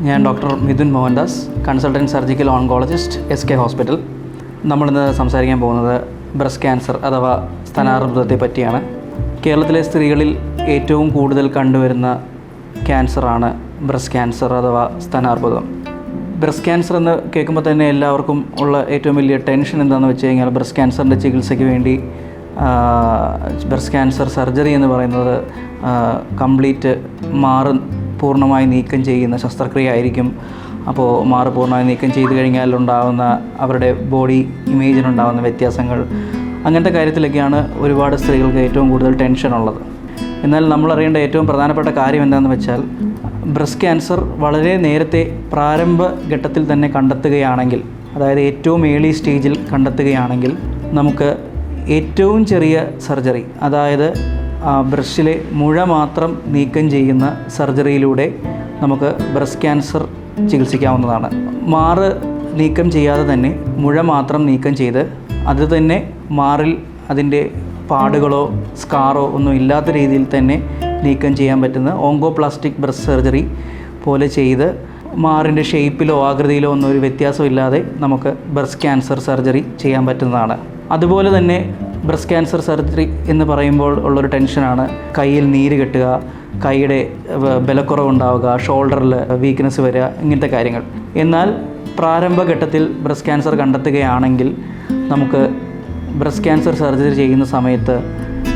ഞാൻ doctor Mithun Mohandas consultant surgical oncologist S K hospital. നമ്മളിന്ന് സംസാരിക്കാൻ പോകുന്നത് ബ്രസ്റ്റ് ക്യാൻസർ അഥവാ സ്തനാർബുദത്തെ പറ്റിയാണ്. കേരളത്തിലെ സ്ത്രീകളിൽ ഏറ്റവും കൂടുതൽ കണ്ടുവരുന്ന ക്യാൻസറാണ് ബ്രസ്റ്റ് ക്യാൻസർ അഥവാ സ്തനാർബുദം ബ്രസ്റ്റ് ക്യാൻസർ എന്ന് കേൾക്കുമ്പോൾ തന്നെ എല്ലാവർക്കും ഉള്ള ഏറ്റവും വലിയ ടെൻഷൻ എന്താണെന്ന് വെച്ച് കഴിഞ്ഞാൽ ബ്രസ്റ്റ് ക്യാൻസറിന്റെ ചികിത്സയ്ക്ക് വേണ്ടി ബ്രസ്റ്റ് ക്യാൻസർ സർജറി എന്ന് പറയുന്നത് കംപ്ലീറ്റ് മാറ് പൂർണമായി നീക്കം ചെയ്യുന്ന ശസ്ത്രക്രിയ ആയിരിക്കും അപ്പോൾ മാറ് പൂർണമായി നീക്കം ചെയ്ത് കഴിഞ്ഞാൽ ഉണ്ടാകുന്ന അവരുടെ ബോഡി ഇമേജിനുണ്ടാകുന്ന വ്യത്യാസങ്ങൾ. അങ്ങനത്തെ കാര്യത്തിലൊക്കെയാണ് ഒരുപാട് സ്ത്രീകൾക്ക് ഏറ്റവും കൂടുതൽ ടെൻഷൻ ഉള്ളത്. എന്നാൽ നമ്മൾ അറിയേണ്ട ഏറ്റവും പ്രധാനപ്പെട്ട കാര്യം എന്താണെന്ന് വെച്ചാൽ ബ്രസ്റ്റ് ക്യാൻസർ വളരെ നേരത്തെ പ്രാരംഭ ഘട്ടത്തിൽ തന്നെ കണ്ടെത്തുകയാണെങ്കിൽ അതായത് ഏറ്റവും ഏളി സ്റ്റേജിൽ കണ്ടെത്തുകയാണെങ്കിൽ നമുക്ക് ഏറ്റവും ചെറിയ സർജറി അതായത് ബ്രസ്റ്റിലെ മുഴ മാത്രം നീക്കം ചെയ്യുന്ന സർജറിയിലൂടെ നമുക്ക് ബ്രസ്റ്റ് ക്യാൻസർ ചികിത്സിക്കാവുന്നതാണ്. മാറ് നീക്കം ചെയ്യാതെ തന്നെ മുഴ മാത്രം നീക്കം ചെയ്ത് അത് തന്നെ മാറിൽ അതിന്റെ പാടുകളോ സ്കാറോ ഒന്നും ഇല്ലാത്ത രീതിയിൽ തന്നെ നീക്കം ചെയ്യാൻ പറ്റുന്ന ഓങ്കോപ്ലാസ്റ്റിക് ബ്രസ്റ്റ് സർജറി പോലെ ചെയ്ത് മാറിന്റെ ഷേപ്പിലോ ആകൃതിയിലോ ഒന്നും ഒരു വ്യത്യാസമില്ലാതെ നമുക്ക് ബ്രസ്റ്റ് ക്യാൻസർ സർജറി ചെയ്യാൻ പറ്റുന്നതാണ്. അതുപോലെ തന്നെ ബ്രസ്റ്റ് ക്യാൻസർ സർജറി എന്ന് പറയുമ്പോൾ ഉള്ളൊരു ടെൻഷനാണ്. കയ്യിൽ നീര് കെട്ടുക കൈയുടെ ബലക്കുറവുണ്ടാവുക ഷോൾഡറിൽ വീക്ക്നെസ് വരിക ഇങ്ങനത്തെ കാര്യങ്ങൾ. എന്നാൽ പ്രാരംഭഘട്ടത്തിൽ ബ്രസ്റ്റ് ക്യാൻസർ കണ്ടെത്തുകയാണെങ്കിൽ നമുക്ക് ബ്രസ്റ്റ് ക്യാൻസർ സർജറി ചെയ്യുന്ന സമയത്ത്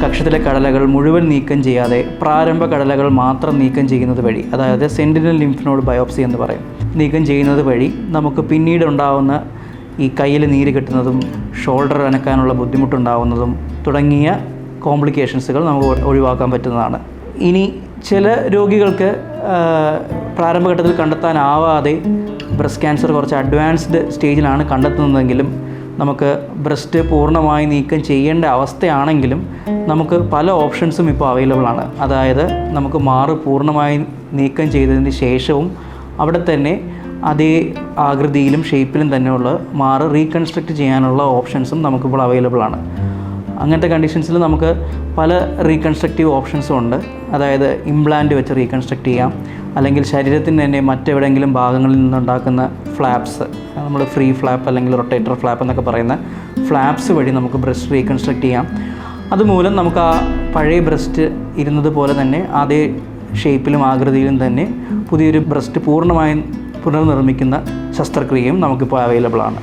കക്ഷത്തിലെ കടലകൾ മുഴുവൻ നീക്കം ചെയ്യാതെ പ്രാരംഭ കടലകൾ മാത്രം നീക്കം ചെയ്യുന്നത് വഴി അതായത് സെന്റിനൽ ലിംഫ്നോഡ് ബയോപ്സി എന്ന് പറയും നീക്കം ചെയ്യുന്നത് വഴി നമുക്ക് പിന്നീട് ഉണ്ടാവുന്ന ഈ കയ്യിൽ നീര് കിട്ടുന്നതും ഷോൾഡർ അനക്കാനുള്ള ബുദ്ധിമുട്ടുണ്ടാവുന്നതും തുടങ്ങിയ കോംപ്ലിക്കേഷൻസുകൾ നമുക്ക് ഒഴിവാക്കാൻ പറ്റുന്നതാണ്. ഇനി ചില രോഗികൾക്ക് പ്രാരംഭഘട്ടത്തിൽ കണ്ടെത്താനാവാതെ ബ്രസ്റ്റ് ക്യാൻസർ കുറച്ച് അഡ്വാൻസ്ഡ് സ്റ്റേജിലാണ് കണ്ടെത്തുന്നതെങ്കിലും നമുക്ക് ബ്രസ്റ്റ് പൂർണമായി നീക്കം ചെയ്യേണ്ട അവസ്ഥയാണെങ്കിലും നമുക്ക് പല ഓപ്ഷൻസും ഇപ്പോൾ അവൈലബിൾ ആണ്. അതായത് നമുക്ക് മാറ് പൂർണമായി നീക്കം ചെയ്തതിന് ശേഷവും അവിടെ തന്നെ അതേ ആകൃതിയിലും ഷേപ്പിലും തന്നെയുള്ള മാറ് റീകൺസ്ട്രക്റ്റ് ചെയ്യാനുള്ള ഓപ്ഷൻസും നമുക്കിപ്പോൾ അവൈലബിൾ ആണ്. അങ്ങനത്തെ കണ്ടീഷൻസിൽ നമുക്ക് പല റീകൺസ്ട്രക്റ്റീവ് ഓപ്ഷൻസും ഉണ്ട്. അതായത് ഇംപ്ലാന്റ് വെച്ച് റീകൺസ്ട്രക്റ്റ് ചെയ്യാം. അല്ലെങ്കിൽ ശരീരത്തിന് തന്നെ മറ്റെവിടെയെങ്കിലും ഭാഗങ്ങളിൽ നിന്നുണ്ടാക്കുന്ന ഫ്ലാപ്സ് നമ്മൾ ഫ്രീ ഫ്ലാപ്പ് അല്ലെങ്കിൽ റൊട്ടേറ്റർ ഫ്ലാപ്പ് എന്നൊക്കെ പറയുന്ന ഫ്ലാപ്സ് വഴി നമുക്ക് ബ്രസ്റ്റ് റീകൺസ്ട്രക്റ്റ് ചെയ്യാം. അതുമൂലം നമുക്ക് ആ പഴയ ബ്രസ്റ്റ് ഇരുന്നത് പോലെ തന്നെ അതേ ഷേപ്പിലും ആകൃതിയിലും തന്നെ പുതിയൊരു ബ്രസ്റ്റ് പൂർണമായും പുനർനിർമ്മിക്കുന്ന ശസ്ത്രക്രിയയും നമുക്കിപ്പോൾ അവൈലബിൾ ആണ്.